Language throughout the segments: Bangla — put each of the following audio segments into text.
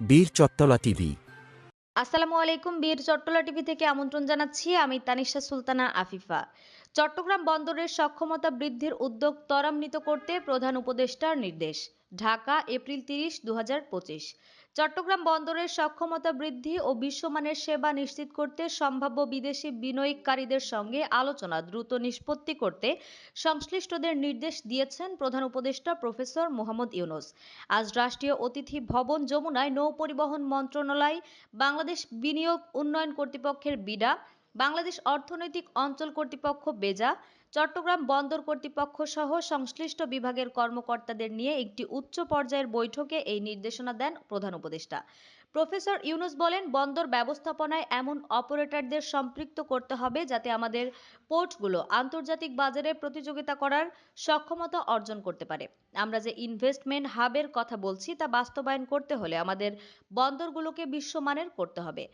বীর চট্টলা টিভি। আসসালামু আলাইকুম, বীর চট্টলা টিভি থেকে আমন্ত্রণ জানাচ্ছি আমি তানিশা সুলতানা আফিফা। চট্টগ্রাম বন্দরের সক্ষমতা বৃদ্ধির উদ্যোগ ত্বরান্বিত করতে প্রধান উপদেষ্টার নির্দেশ। ঢাকা, এপ্রিল তিরিশ দু চট্টগ্রাম বন্দরের সক্ষমতা বৃদ্ধি ও বিশ্বমানের সেবা নিশ্চিত করতে সম্ভাব্য বিদেশি বিনিয়োগকারীদের সঙ্গে আলোচনা দ্রুত নিষ্পত্তি করতে সংশ্লিষ্টদের নির্দেশ দিয়েছেন প্রধান উপদেষ্টা প্রফেসর মোহাম্মদ ইউনুস। আজ রাষ্ট্রীয় অতিথি ভবন যমুনায় নৌ পরিবহন মন্ত্রণালয়, বাংলাদেশ বিনিয়োগ উন্নয়ন কর্তৃপক্ষের বিডা, বাংলাদেশ অর্থনৈতিক অঞ্চল কর্তৃপক্ষ বেজা চট্টগ্রাম বন্দর কর্তৃপক্ষ সহ সংশ্লিষ্ট বিভাগের কর্মকর্তাদের নিয়ে একটি উচ্চ পর্যায়ের বৈঠকে এই নির্দেশনা দেন প্রধান উপদেষ্টা। প্রফেসর ইউনুস বলেন, বন্দর ব্যবস্থাপনায় এমন অপারেটরদের সম্পৃক্ত করতে হবে যাতে আমাদের পোর্টগুলো আন্তর্জাতিক বাজারে প্রতিযোগিতা করার সক্ষমতা অর্জন করতে পারে। আমরা যে ইনভেস্টমেন্ট হাবের কথা বলছি তা বাস্তবায়ন করতে হলে আমাদের বন্দরগুলোকে বিশ্বমানের করতে হবে।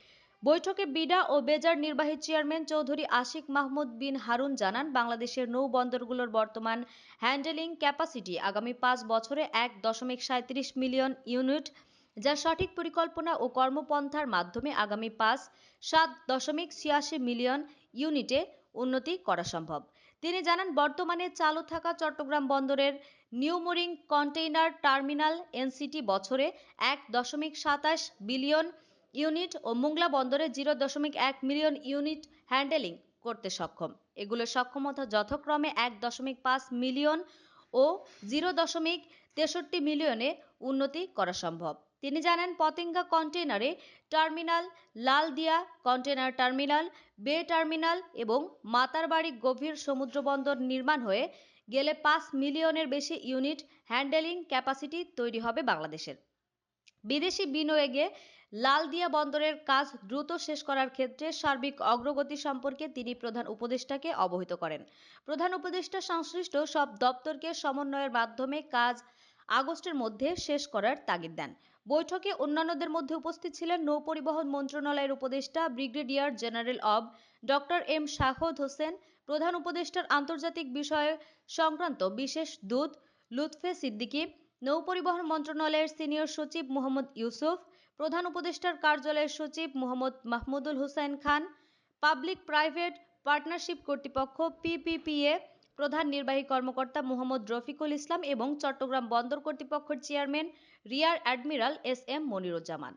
বৈঠকে বিডা ও বেজার নির্বাহী চেয়ারম্যান চৌধুরী আশিক মাহমুদ বিন হারুন জানান, বাংলাদেশের নৌ বন্দরগুলোর বর্তমান হ্যান্ডেলিং ক্যাপাসিটি আগামী পাঁচ বছরে এক দশমিক সাঁত্রিশ মিলিয়ন ইউনিট, যা সঠিক পরিকল্পনা ও কর্মপন্থার মাধ্যমে আগামী পাঁচ, সাত দশমিক ছিয়াশি মিলিয়ন ইউনিটে উন্নতি করা সম্ভব। তিনি জানান, বর্তমানে চালু থাকা চট্টগ্রাম বন্দরের নিউমোরিং কন্টেইনার টার্মিনাল এনসিটি বছরে এক দশমিক সাতাশ বিলিয়ন ইউনিট ও মুংলা বন্দরে জিরো দশমিক এক মিলিয়ন ইউনিট হ্যান্ডেলিং করতে সক্ষম। এগুলোর সক্ষমতা যথাক্রমে এক দশমিক পাঁচ মিলিয়ন ও জিরো দশমিক তেষট্টি মিলিয়নে উন্নতি করা সম্ভব। তিনি জানান, পতেঙ্গা কন্টেনারে terminal, Laldia container terminal, bay terminal এবং মাতারবাড়ি গভীর সমুদ্রবন্দর নির্মাণ হয়ে গেলে পাঁচ মিলিয়নের বেশি ইউনিট হ্যান্ডেলিং ক্যাপাসিটি তৈরি হবে বাংলাদেশের। বিদেশি বিনিয়োগে লালদিয়া বন্দরের কাজ দ্রুত শেষ করার ক্ষেত্রে সার্বিক অগ্রগতি সম্পর্কে তিনি প্রধান উপদেষ্টাকে অবহিত করেন। প্রধান উপদেষ্টা সংশ্লিষ্ট সব দপ্তরকে সমন্বয়ের মাধ্যমে কাজ আগস্টের মধ্যে শেষ করার তাগিদ দেন। বৈঠকে অন্যান্যদের মধ্যে উপস্থিত ছিলেন নৌ পরিবহন মন্ত্রণালয়ের উপদেষ্টা, ব্রিগেডিয়ার জেনারেল অব ডক্টর এম শাহদ হোসেন, প্রধান উপদেষ্টার আন্তর্জাতিক বিষয় সংক্রান্ত বিশেষ দূত লুৎফে সিদ্দিকী নৌ পরিবহন মন্ত্রণালয়ের সিনিয়র সচিব মোহাম্মদ ইউসুফ, প্রধান উপদেষ্টার কার্যালয়ের সচিব Mohammad Mahmudul Hossain Khan, public private partnership কর্তৃপক্ষ পিপিপিএ, প্রধান নির্বাহী কর্মকর্তা মোহাম্মদ রফিকুল ইসলাম এবং চট্টগ্রাম বন্দর কর্তৃপক্ষের chairman rear admiral S M Moniruzzaman.